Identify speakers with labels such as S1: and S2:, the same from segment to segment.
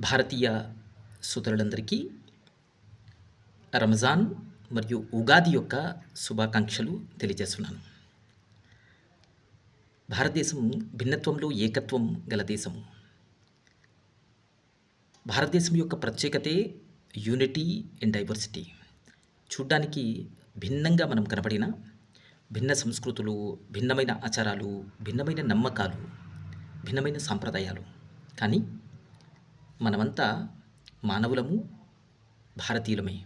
S1: భారతీయ సోదరులందరికీ రంజాన్ మరియు ఉగాది యొక్క శుభాకాంక్షలు తెలియజేస్తున్నాను. భారతదేశం భిన్నత్వంలో ఏకత్వం గల దేశము భారతదేశం యొక్క ప్రత్యేకతే యూనిటీ అండ్ డైవర్సిటీ. చూడ్డానికి భిన్నంగా మనం కనబడిన భిన్న సంస్కృతులు భిన్నమైన ఆచారాలు భిన్నమైన నమ్మకాలు భిన్నమైన సాంప్రదాయాలు. కానీ మనమంతా మానవులము భారతీయులమే.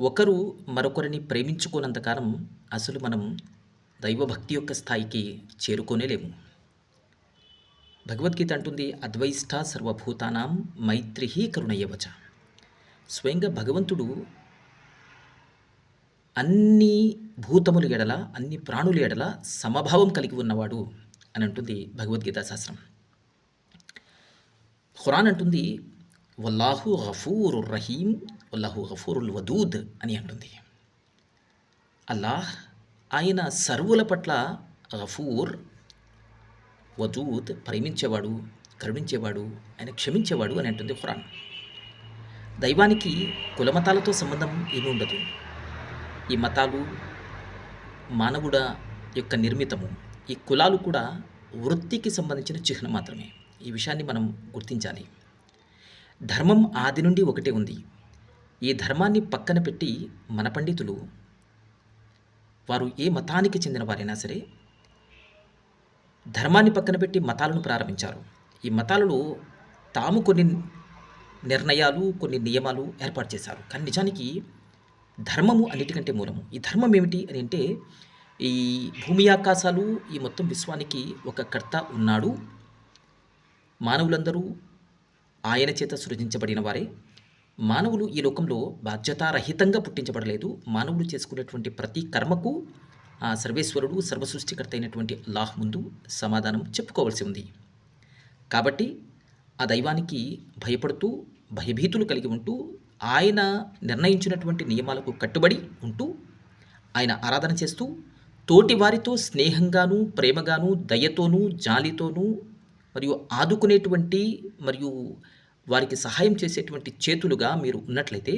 S1: ఒకరు మరొకరిని ప్రేమించుకోనంతకాలం అసలు మనం దైవభక్తి యొక్క స్థాయికి చేరుకోనేలేము భగవద్గీత అంటుంది అద్వైష్ట సర్వభూతానాం మైత్రి కరుణయ్యవచ స్వయంగా భగవంతుడు అన్ని భూతములు ఎడల అన్ని ప్రాణులు ఎడల సమభావం కలిగి ఉన్నవాడు అని అంటుంది భగవద్గీతా శాస్త్రం. ఖురాన్ అంటుంది వల్లాహు గఫూరు రహీం వల్లాహు గఫూరుల్ వదూద్ అని అంటుంది. అల్లాహ్ ఆయన సర్వుల పట్ల గఫూర్ వదూద్ ప్రేమించేవాడు కరుణించేవాడు ఆయన క్షమించేవాడు అని అంటుంది ఖురాన్. దైవానికి కులమతాలతో సంబంధం ఏమీ ఉండదు. ఈ మతాలు మానవుడ యొక్క నిర్మితము ఈ కులాలు కూడా వృత్తికి సంబంధించిన చిహ్నం మాత్రమే. ఈ విషయాన్ని మనం గుర్తించాలి. ధర్మం ఆది నుండి ఒకటే ఉంది. ఈ ధర్మాన్ని పక్కన పెట్టి మన పండితులు వారు ఏ మతానికి చెందిన వారైనా సరే ధర్మాన్ని పక్కన పెట్టి మతాలను ప్రారంభించారు. ఈ మతాలలో తాము కొన్ని నిర్ణయాలు కొన్ని నియమాలు ఏర్పాటు చేశారు. కానీ నిజానికి ధర్మము అన్నిటికంటే మూలము. ఈ ధర్మం ఏమిటి అని అంటే ఈ భూమి ఆకాశాలు ఈ మొత్తం విశ్వానికి ఒక కర్త ఉన్నాడు. మానవులందరూ ఆయన చేత సృజించబడిన వారే. మానవులు ఈ లోకంలో బాధ్యతారహితంగా పుట్టించబడలేదు. మానవులు చేసుకునేటువంటి ప్రతి కర్మకు ఆ సర్వేశ్వరుడు సర్వసృష్టికర్త అయినటువంటి అల్లాహ్ ముందు సమాధానం చెప్పుకోవాల్సి ఉంది. కాబట్టి ఆ దైవానికి భయపడుతూ భయభీతులు కలిగి ఉంటూ ఆయన నిర్ణయించినటువంటి నియమాలకు కట్టుబడి ఉంటూ ఆయన ఆరాధన చేస్తూ తోటి వారితో స్నేహంగాను ప్రేమగాను దయతోనూ జాలితోనూ మరియు ఆదుకునేటువంటి మరియు వారికి సహాయం చేసేటువంటి చేతులుగా మీరు ఉన్నట్లయితే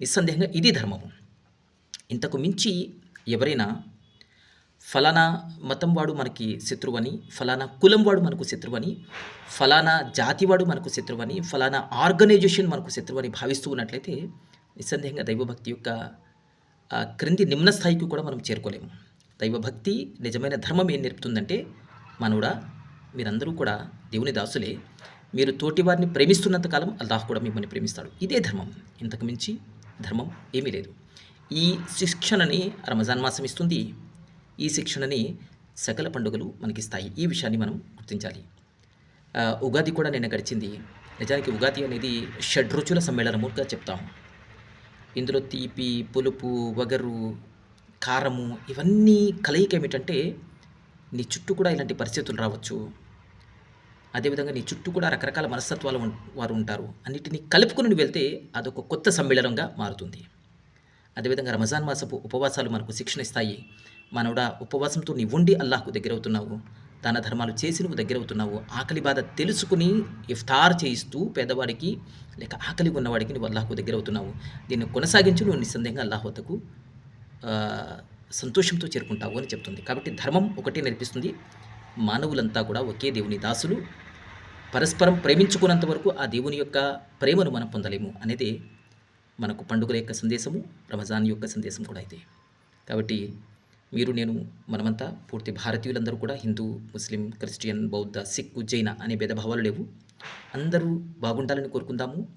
S1: నిస్సందేహంగా ఇది ధర్మము. ఇంతకు మించి ఎవరైనా ఫలానా మతం వాడు మనకి శత్రువని ఫలానా కులం వాడు మనకు శత్రువని ఫలానా జాతి వాడు మనకు శత్రువని ఫలానా ఆర్గనైజేషన్ మనకు శత్రువని భావిస్తూ ఉన్నట్లయితే నిస్సందేహంగా దైవభక్తి యొక్క క్రింది నిమ్న స్థాయికి కూడా మనం చేరుకోలేము. దైవభక్తి నిజమైన ధర్మం ఏం నేర్పుతుందంటే మనవుడా మీరందరూ కూడా దేవుని దాసులే. మీరు తోటివారిని ప్రేమిస్తున్నంతకాలం అల్లాహ్ కూడా మిమ్మల్ని ప్రేమిస్తాడు. ఇదే ధర్మం. ఇంతకు మించి ధర్మం ఏమీ లేదు. ఈ శిక్షణని రమజాన్ మాసం ఇస్తుంది. ఈ శిక్షణని సకల పండుగలు మనకిస్తాయి. ఈ విషయాన్ని మనం గుర్తించాలి. ఉగాది కూడా నిన్న గడిచింది. నిజానికి ఉగాది అనేది షడ్రుచుల సమ్మేళనముగా చెప్తాం. ఇందులో తీపి పులుపు వగరు కారము ఇవన్నీ కలయిక ఏమిటంటే నీ చుట్టూ కూడా ఇలాంటి పరిస్థితులు రావచ్చు. అదేవిధంగా నీ చుట్టూ కూడా రకరకాల మనస్తత్వాలు వారు ఉంటారు. అన్నిటినీ కలుపుకుని వెళ్తే అదొక కొత్త సమ్మేళనంగా మారుతుంది. అదేవిధంగా రమజాన్ మాసపు ఉపవాసాలు మనకు శిక్షణ ఇస్తాయి. మనోడా ఉపవాసంతో నీ ఉండి అల్లాహకు దగ్గరవుతున్నావు. దాన ధర్మాలు చేసి నువ్వు దగ్గరవుతున్నావు. ఆకలి బాధ తెలుసుకుని ఇఫ్తార్ చేయిస్తూ పేదవాడికి లేక ఆకలి ఉన్నవాడికి నువ్వు అల్లాహకు దగ్గరవుతున్నావు. దీన్ని కొనసాగించి నువ్వు నిస్సందేహంగా అల్లాహ్ వద్దకు సంతోషంతో చేరుకుంటావు అని చెప్తుంది. కాబట్టి ధర్మం ఒకటే నేర్పిస్తుంది. మానవులంతా కూడా ఒకే దేవుని దాసులు. పరస్పరం ప్రేమించుకున్నంత వరకు ఆ దేవుని యొక్క ప్రేమను మనం పొందలేము అనేది మనకు పండుగల యొక్క సందేశము రమజాన్ యొక్క సందేశం కూడా అయితే. కాబట్టి మీరు నేను మనమంతా పూర్తి భారతీయులందరూ కూడా హిందూ ముస్లిం క్రిస్టియన్ బౌద్ధ సిక్ జైన అనే భేదభావాలు లేవు. అందరూ బాగుండాలని కోరుకుందాము.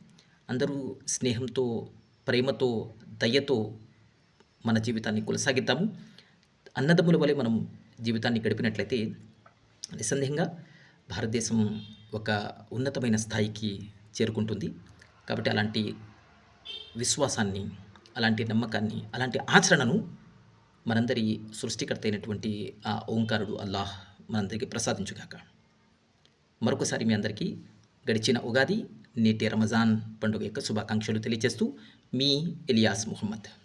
S1: అందరూ స్నేహంతో ప్రేమతో దయతో మన జీవితాన్ని కొనసాగిద్దాము. అన్నదమ్ముల వలె మనం జీవితాన్ని గడిపినట్లయితే నిస్సందేహంగా భారతదేశం ఒక ఉన్నతమైన స్థాయికి చేరుకుంటుంది. కాబట్టి అలాంటి విశ్వాసాన్ని అలాంటి నమ్మకాన్ని అలాంటి ఆచరణను మనందరి సృష్టికర్త అయినటువంటి ఆ ఓంకారుడు అల్లాహ్ మనందరికీ ప్రసాదించుగాక. మరొకసారి మీ అందరికీ గడిచిన ఉగాది నేటి రమజాన్ పండుగ యొక్క శుభాకాంక్షలు తెలియజేస్తూ మీ ఇలియాస్ ముహమ్మద్.